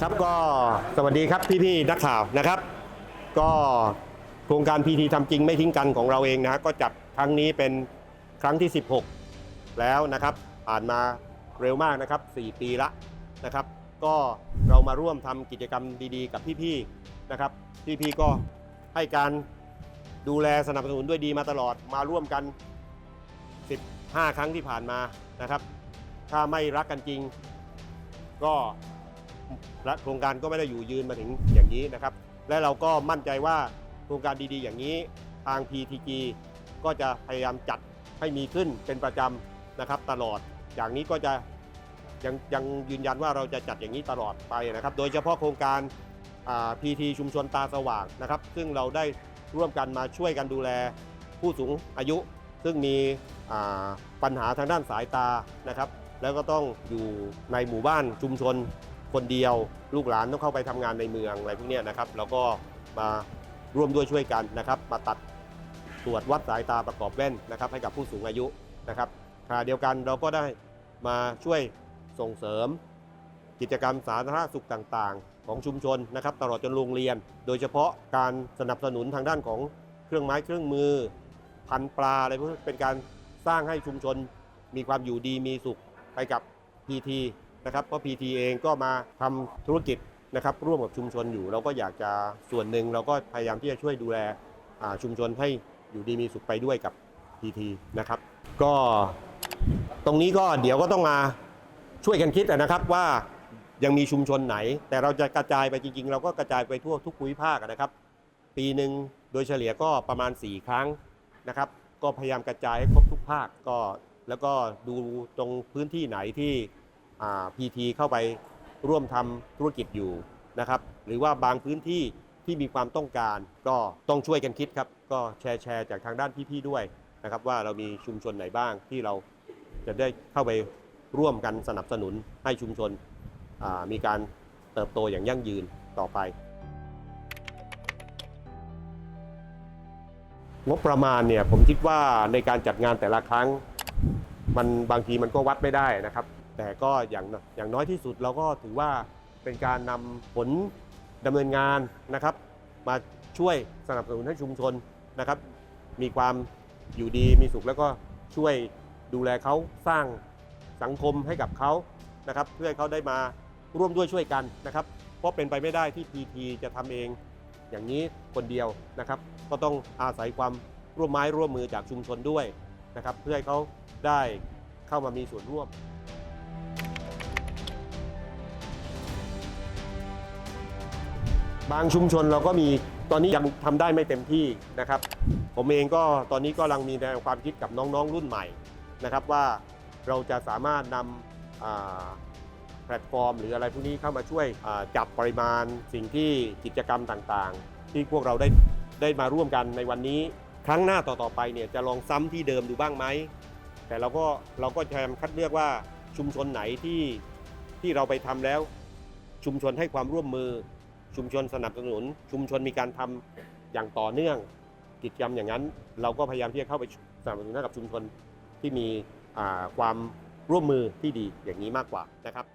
ครับก็สวัสดีครับพี่ๆนักข่าวนะครับ ก็โครงการพีทีทำจริงไม่ทิ้งกันของเราเองนะก็จัดครั้งนี้เป็นครั้งที่ 16 แล้วนะครับ ผ่านมาเร็วมากนะครับ 4 ปีละนะครับ ก็เรามาร่วมทำกิจกรรมดีๆ กับพี่ๆนะครับพี่ๆก็ให้การดูแลสนับสนุนด้วยดีมาตลอดมาร่วมกัน 15 ครั้งที่ผ่านมานะครับ ถ้าไม่รักกันจริง ก็ และโครงการก็ไม่ได้อยู่ยืนมาถึงอย่างนี้นะครับ และเราก็มั่นใจว่าโครงการดีๆ อย่างนี้ทาง PTG ก็จะพยายามจัดให้มีขึ้นเป็นประจำนะครับตลอด อย่างนี้ก็จะยังยังยืนยันว่าเราจะจัดอย่างนี้ตลอดไปนะครับ โดยเฉพาะโครงการอ่า PT ชุมชนตาสว่างนะครับ ซึ่งเราได้ร่วมกันมาช่วยกันดูแลผู้สูงอายุ ซึ่งมีปัญหาทางด้านสายตานะครับ แล้วก็ต้องอยู่ในหมู่บ้านชุมชน คนเดียวลูกหลานต้องเข้าไปทำงานในเมืองอะไรพวกนี้นะครับเราก็มาร่วมด้วยช่วยกันนะครับ มาตัดตรวจวัดสายตาประกอบแว่นนะครับ ให้กับผู้สูงอายุนะครับขณะเดียวกันเราก็ได้มาช่วยส่งเสริม กิจกรรมสาธารณสุขต่างๆ ของชุมชนนะครับ ตลอดจนโรงเรียน โดยเฉพาะการสนับสนุนทางด้านของเครื่องไม้เครื่องมือ พันปลาอะไรพวกนี้เป็นการสร้างให้ชุมชนมีความอยู่ดีมีสุขไปกับ PT นะครับเพราะ PT เองก็มาทำธุรกิจนะครับร่วมกับชุมชนอยู่ เราก็อยากจะส่วนหนึ่งเราก็พยายามที่จะช่วยดูแลชุมชนให้อยู่ดีมีสุขไปด้วยกับ PT นะครับ ก็ตรงนี้ก็เดี๋ยวก็ต้องมาช่วยกันคิดนะครับว่ายังมีชุมชนไหน แต่เราจะกระจายไปจริง ๆ เราก็กระจายไปทั่วทุกภูมิภาคนะครับ ปีหนึ่งโดยเฉลี่ยก็ประมาณ 4 ครั้งนะครับ ก็พยายามกระจายให้ครบทุกภาคก็แล้วก็ดูตรงพื้นที่ไหนที่ พีทีเข้าไปร่วมทำธุรกิจอยู่นะครับ หรือว่าบางพื้นที่ที่มีความต้องการก็ต้องช่วยกันคิดครับ ก็แชร์แชร์จากทางด้านพี่ๆด้วยนะครับว่าเรามีชุมชนไหนบ้างที่เราจะได้เข้าไปร่วมกันสนับสนุนให้ชุมชนมีการเติบโตอย่างยั่งยืนต่อไป งบประมาณเนี่ยผมคิดว่าในการจัดงานแต่ละครั้ง มันบางทีมันก็วัดไม่ได้นะครับ แต่ก็อย่างอย่างน้อยที่สุดเราก็ถือว่าเป็นการนำผลดำเนินงานนะครับ มาช่วยสนับสนุนให้ชุมชนนะครับ มีความอยู่ดีมีสุขแล้วก็ช่วยดูแลเขาสร้างสังคมให้กับเขานะครับ เพื่อให้เขาได้มาร่วมด้วยช่วยกันนะครับ เพราะเป็นไปไม่ได้ที่ PT จะทำเอง อย่างนี้คนเดียวนะครับ ก็ต้องอาศัยความร่วมไม้ร่วมมือจากชุมชนด้วยนะครับ เพื่อให้เขาได้เข้ามามีส่วนร่วม บางชุมชนเราก็มีตอนนี้ยังทำได้ไม่เต็มที่นะครับ ผมเองก็ตอนนี้ก็กำลังมีแนวความคิดกับน้องๆรุ่นใหม่นะครับว่าเราจะสามารถนำแพลตฟอร์ม หรืออะไรพวกนี้เข้ามาช่วยจับปริมาณสิ่งที่กิจกรรมต่างๆ ที่พวกเราได้ได้มาร่วมกันในวันนี้ ครั้งหน้าต่อๆไปเนี่ยจะลองซ้ำที่เดิมดูบ้างไหมแต่เราก็เราก็พยายามคัดเลือกว่าชุมชนไหนที่ที่เราไปทำแล้ว ชุมชนให้ความร่วมมือ ชุมชนสนับสนุน ชุมชนมีการทำอย่างต่อเนื่อง กิจกรรมอย่างนั้น เราก็พยายามที่จะเข้าไปสนับสนุนให้กับชุมชนที่มีความร่วมมือที่ดีอย่างนี้มากกว่านะครับ